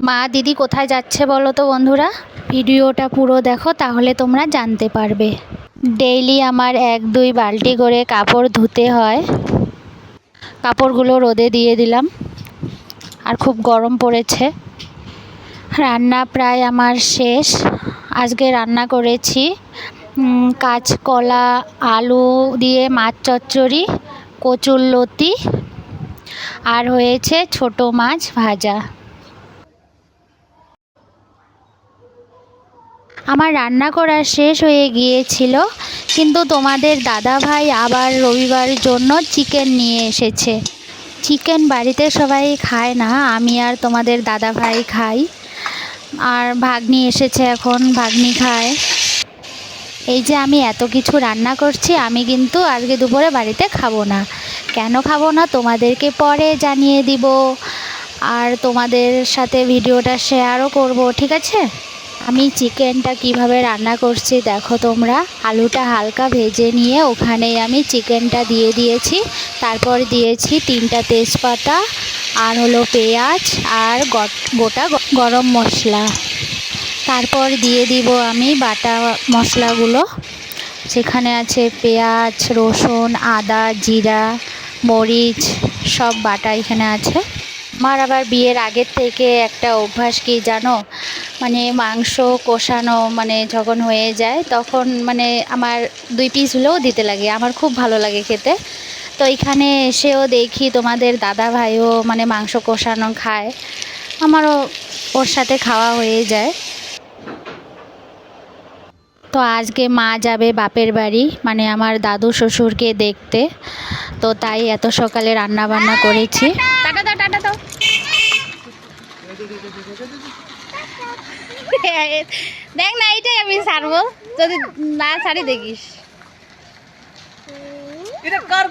মা, দিদি কোথায় যাচ্ছে বলো তো বন্ধুরা? ভিডিওটা পুরো দেখো, তাহলে তোমরা জানতে পারবে। ডেইলি আমার এক, দুই বালতি করে কাপড় ধুতে হয়। কাপড়গুলো রোদে দিয়ে দিলাম। আর খুব গরম পড়েছে। রান্না প্রায় আমার শেষ। আজকে রান্না করেছি কাঁচকলা, আলু দিয়ে মাছ চচ্চড়ি, কচুর লতি, আর হয়েছে ছোট মাছ ভাজা। আমার রান্না করা শেষ হয়ে গিয়েছিল, কিন্তু তোমাদের দাদা ভাই আবার রবিবার জন্য চিকেন নিয়ে এসেছে। চিকেন বাড়িতে সবাই খায় না, আমি আর তোমাদের দাদা ভাই খাই। আর ভাগ্নি এসেছে এখন, ভাগ্নি খায়। এই যে আমি এত কিছু রান্না করছি, আমি কিন্তু আজকে দুপুরে বাড়িতে খাব না। কেন খাব না তোমাদেরকে পরে জানিয়ে দিব। আর তোমাদের সাথে ভিডিওটা শেয়ারও করব, ঠিক আছে? আমি চিকেনটা কীভাবে রান্না করছি দেখো তোমরা। আলুটা হালকা ভেজে নিয়ে ওখানেই আমি চিকেনটা দিয়ে দিয়েছি। তারপর দিয়েছি তিনটা তেজপাতা আর হলো পেঁয়াজ আর গট- গরম মশলা। তারপর দিয়ে দিব আমি বাটা মশলাগুলো। সেখানে আছে পেঁয়াজ, রসুন, আদা, জিরা, মরিচ, সব বাটা এখানে আছে। আমার আবার বিয়ের আগের থেকে একটা অভ্যাস কি জানো? মানে মাংস কষানো মানে যখন হয়ে যায় তখন মানে আমার দুই পিস হলেও দিতে লাগে, আমার খুব ভালো লাগে খেতে। তো এখানে এসেও দেখি তোমাদের দাদা ভাইও মানে মাংস কষানো খায়, আমারও ওর সাথে খাওয়া হয়ে যায়। তো আজকে মা যাবে বাপের বাড়ি মানে আমার দাদু শ্বশুরকে দেখতে। তো তাই এত সকালে রান্না বান্না করেছি। দেখ না এইটাই আমি ছাড়বো। যদি না ছাড়ি দেখিস। এটা কার